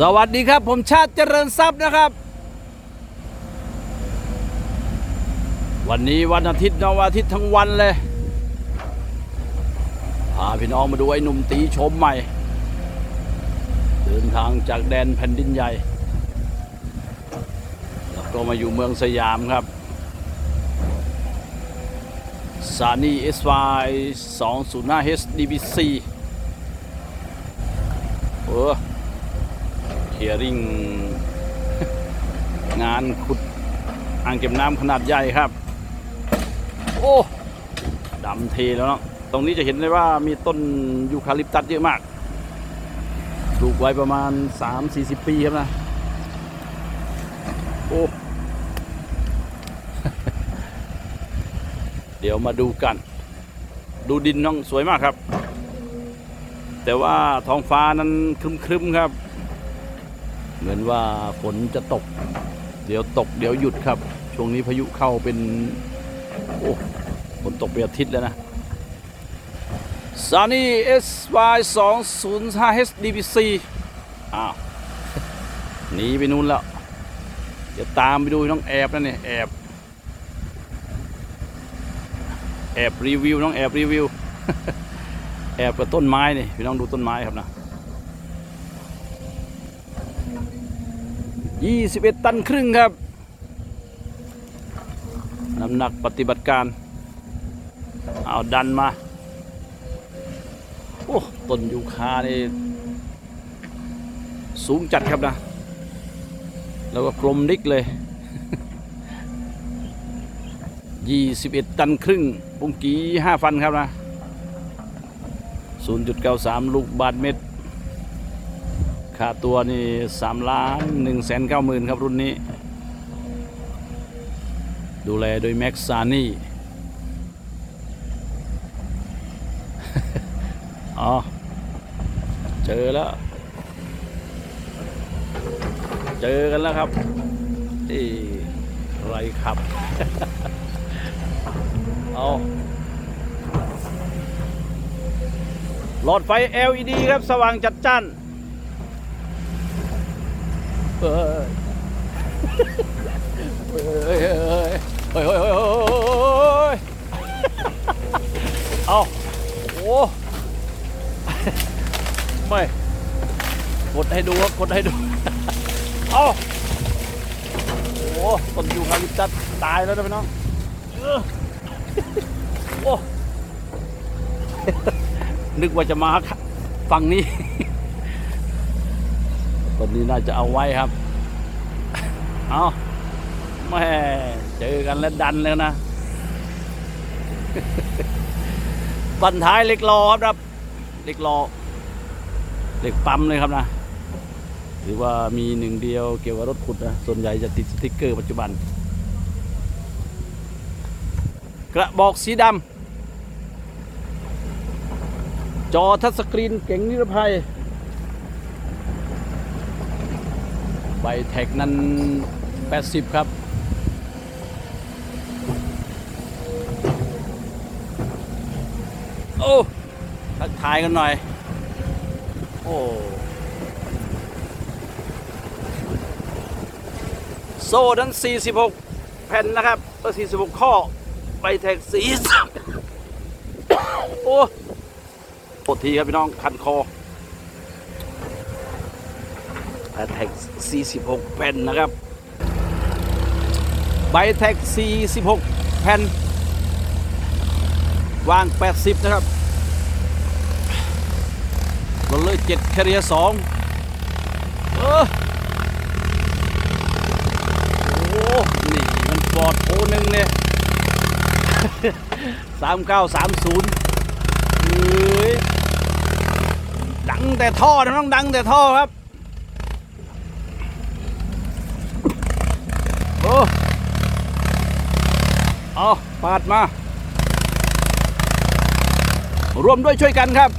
สวัสดีครับ ผมชาติเจริญทรัพย์นะครับ วันนี้วันอาทิตย์นะวันอาทิตย์ทั้งวันเลยพาพี่น้องมาดูไอ้หนุ่มตีชมใหม่ เดินทางจากแดนแผ่นดินใหญ่ แล้วก็มาอยู่เมืองสยามครับซานีเอสวาย205 HDBC เออเคลี ยริงงานขุดอ่างเก็บน้ำขนาดใหญ่ครับ โอ้ดำเทแล้วเนาะตรงนี้จะเห็นได้ว่ามีต้นยูคาลิปตัสเยอะมากปลูกไว้ประมาณ 3-40 ปีครับนะ โอ้ เดี๋ยวมาดูกัน ดูดินน้องสวยมากครับ แต่ว่าท้องฟ้านั้นครึมๆครับ เหมือนว่าฝนจะตก เดี๋ยวตกเดี๋ยวหยุดครับ ช่วงนี้พายุเข้าเป็น โอ้ฝนตกเป็นอาทิตย์แล้วนะ Sunny SY 2 0 5 HDBC อ้าวหนีไปนู่นแล้วเดี๋ยวตามไปดูน้องแอบนั่นนี่แอบแอบรีวิวน้องแอบรีวิวแอบกับต้นไม้นี่พี่น้องดูต้นไม้ครับนะ 21 ตันครึ่งครับ น้ำหนักปฏิบัติการ เอาดันมา โอ้ต้นยูคานี่สูงจัดครับนะ แล้วก็กลมดิกเลย 21 ตันครึ่ง ปุงกี้5ฟันครับนะ 0.93 ลูกบาทเมตราตัวนี่สามล้านหนึ่งแสนเก้าหมื่นครับรุ่นนี้ ดูแลโดยแม็กซานี่อ๋อ เจอแล้ว เจอกันแล้วครับที่ไรขับ เอาหลอดไฟ LED ครับ สว่างจัดจ้าน เฮ้ยเฮ้ยเฮ้ยเฮ้ยเฮ้ยเอาโอ้ไม่กดให้ดูครับกดให้ดูเอาโอ้ต้นยูคาลิปตัสตายแล้วนะพี่น้องโอ้นึกว่าจะมาฝั่งนี้ นนี้น่าจะเอาไว้ครับ เอาแม่เจอกันแล้วดันแล้วนะบันท้ายเล็กรอครับเล็กรอเล็กปั๊มเลยครับนะ หรือว่ามีหนึ่งเดียวเกี่ยวกับรถขุดนะส่วนใหญ่จะติดสติ๊กเกอร์ปัจจุบัน กระบอกสีดำจอทัชสกรีนเก่งนิรภัย ใบแท็กนั้น 80 ครับโอ้ทักทายกันหน่อย โอ้โซ่นั้น46 แผ่นนะครับเออ46 ข้อใบแท็กสีโอ้โทษทีครับพี่น้องคันคอ แท็ก46 แผ่นนะครับ ใบแท็ก46 แผ่น วาง 80 นะครับรถเลย7แคเรีย2เออโอ้โหนี่ มันฟอร์ดโอหนึ่งเนี่ย3930เฮ้ยดังแต่ท่อนะน้องดังแต่ท่อครับ โอ้เอาปาดมาร่วมด้วยช่วยกันครับ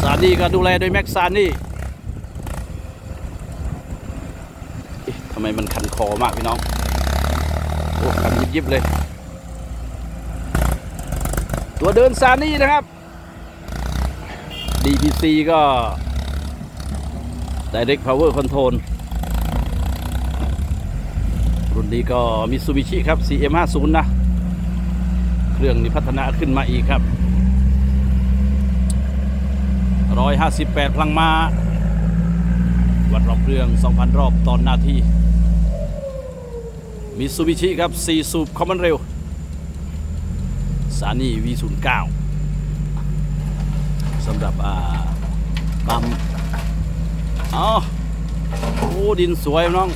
ซานี่ก็ดูแลโดยแม็กซานี่ทำไมมันคันคอมากพี่น้อง โอ้คันยิบยิบเลย ตัวเดินซานี่นะครับ DPC ก็ Direct Power Control รุ่ นี้ก็มิซูบิชิครับ CM50 นะ เครื่องนี้พัฒนาขึ้นมาอีกครับ 158 พลังม้าวัดรอบเครื่อง 2,000 รอบตอนนาทีมิซูบิชิครับ 4 สูบคอมมอนเร็ว สานี V09 สำหรับอ่าปั๊มอ๋อโอ้ดินสวยน้อง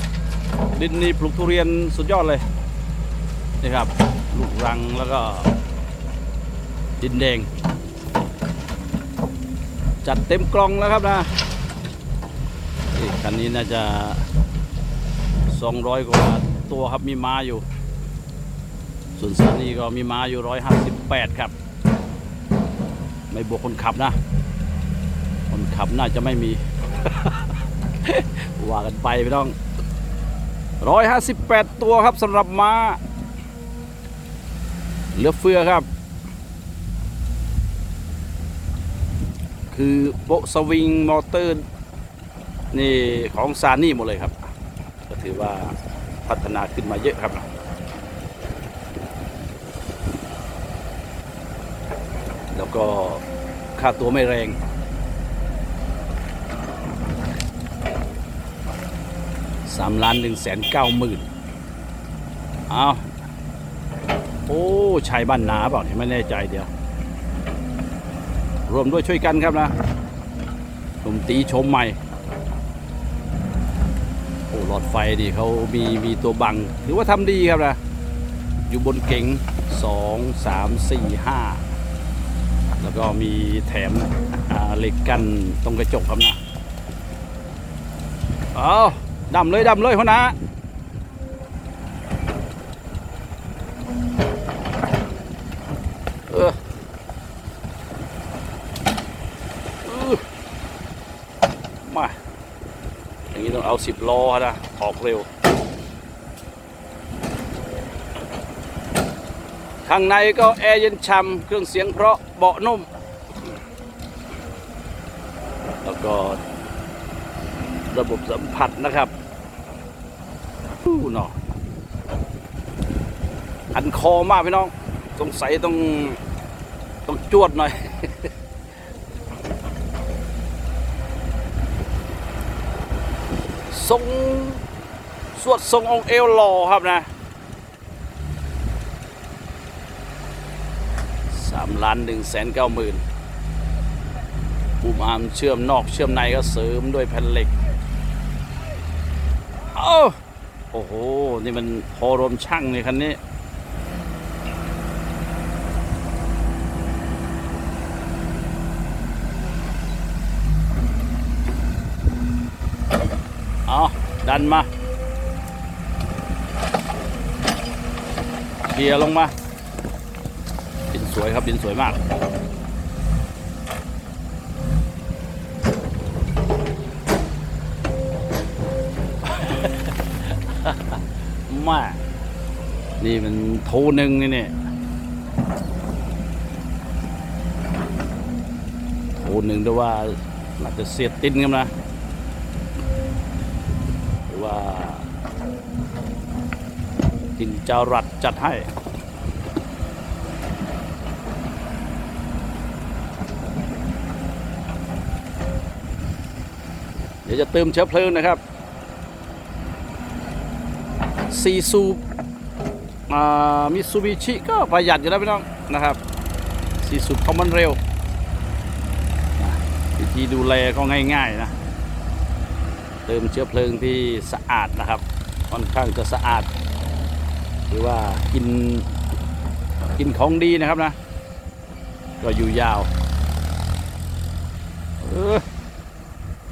ดินนี่ปลูกทุเรียนสุดยอดเลยนี่ครับลูกรังแล้วก็ดินแดง จัดเต็มกล่องแล้วครับนะนี่คันนี้น่าจะ 200 กว่าตัวครับมีม้าอยู่ ส่วนสานีก็มีม้าอยู่ 158 ครับ ไม่บวกคนขับนะ คนขับน่าจะไม่มี ว่ากันไปพี่น้อง 158ตัวครับสำหรับม้าเหลือเฟือครับ คือโปะสวิงมอเตอร์นี่ของซานี่หมดเลยครับ ก็ถือว่าพัฒนาขึ้นมาเยอะครับแล้วก็ค่าตัวไม่แรง สามล้านหนึ่งแสนเก้าหมื่นเอาโอ้ชายบ้านนาเปล่าเนี่ยไม่แน่ใจเดียว รวมด้วยช่วยกันครับนะหนุ่มตีชมใหม่ โอ้หลอดไฟดิเขามีมีตัวบัง ถือว่าทำดีครับนะ อยู่บนเก๋งสองสามสี่ห้าแล้วก็มีแถมอ่าเหล็กกันตรงกระจกครับนะ เอา ดำเลยดำเลยพ่อนะเออเออมาอย่างนี้ต้องเอาสิบล้อนะออกเร็ว ข้างในก็แอร์เย็นช่ำเครื่องเสียงเพราะเบาะนุ่ม แล้วก็ระบบสัมผัสนะครับ อู้เนาะอันคอมากพี่น้องสงสัยต้องต้องจวดหน่อย ทรงสวดทรงองเอวหล่อครับนะสามล้านหนึ่งแสนเก้าหมื่นบูมอามเชื่อมนอกเชื่อมในก็เสริมด้วยแผ่นเหล็กเอ้า โอ้โห นี่มันพอรวมช่างเลยคันนี้เอาดันมาเกียลงมา ดินสวยครับ ดินสวยมาก มานี่มันโทหนึ่งนี่เนี่ยโทหนึ่งด้วยว่าน่าจจะเสียดตินกันนะหรือว่าตินเจ้ารัดจัดให้เดี๋ยวจะเติมเชื้อเพลิงนะครับ ซีซูมิซูบิชิก็ประหยัดอยู่แล้วพี่น้องนะครับซีซูคอมมอนเร็ววิธีดูแลก็ง่ายๆนะ เติมเชื้อเพลิงที่สะอาดนะครับ ค่อนข้างจะสะอาด หรือว่ากินกินของดีนะครับนะ ก็อยู่ยาว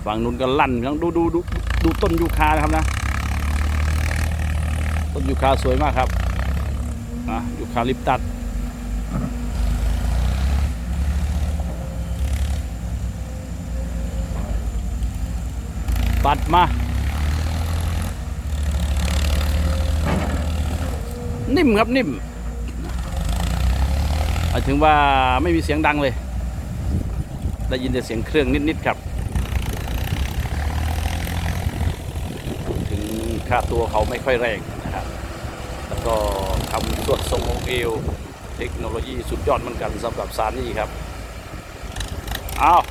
ฝั่งนู้นก็ลั่นครับดูดูดูดูต้นยูคานะครับนะ ต้นยูคาสวยมากครับอะยูคาลิปตัสปัดมา นิ่มครับนิ่มหมายถึงว่าไม่มีเสียงดังเลย ได้ยินแต่เสียงเครื่องนิด ๆ ครับ ถึงค่าตัวเขาไม่ค่อยแรง แล้วก็ทำสวดทรงองเอวเทคโนโลยีสุดยอดเหมือนกันสำหรับซานี่ครับอ้าว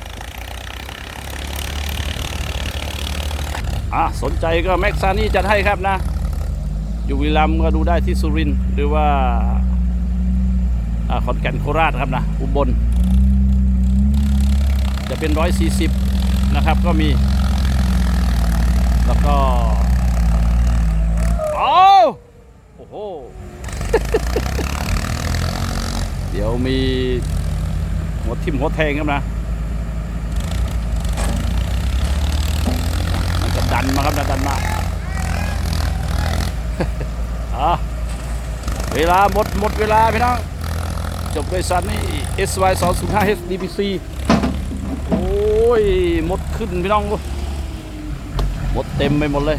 อะสนใจก็แม็กซานี่จัดให้ครับนะ อยู่วิลัมก็ดูได้ที่สุรินหรือว่าอ่าขอนแก่นโคราชครับนะอุบล จะเป็น 140 นะครับก็มี แล้วก็เอา โห เดี๋ยวมีหัวทิ่มหัวแทงครับนะ มันจะดันมาครับนะดันมาเวลาหมดหมดเวลาพี่น้อง จบด้วยซันนี่ SY 2 0 5 HDPC โอ้ย หมดขึ้นพี่น้อง หมดเต็มไปหมดเลย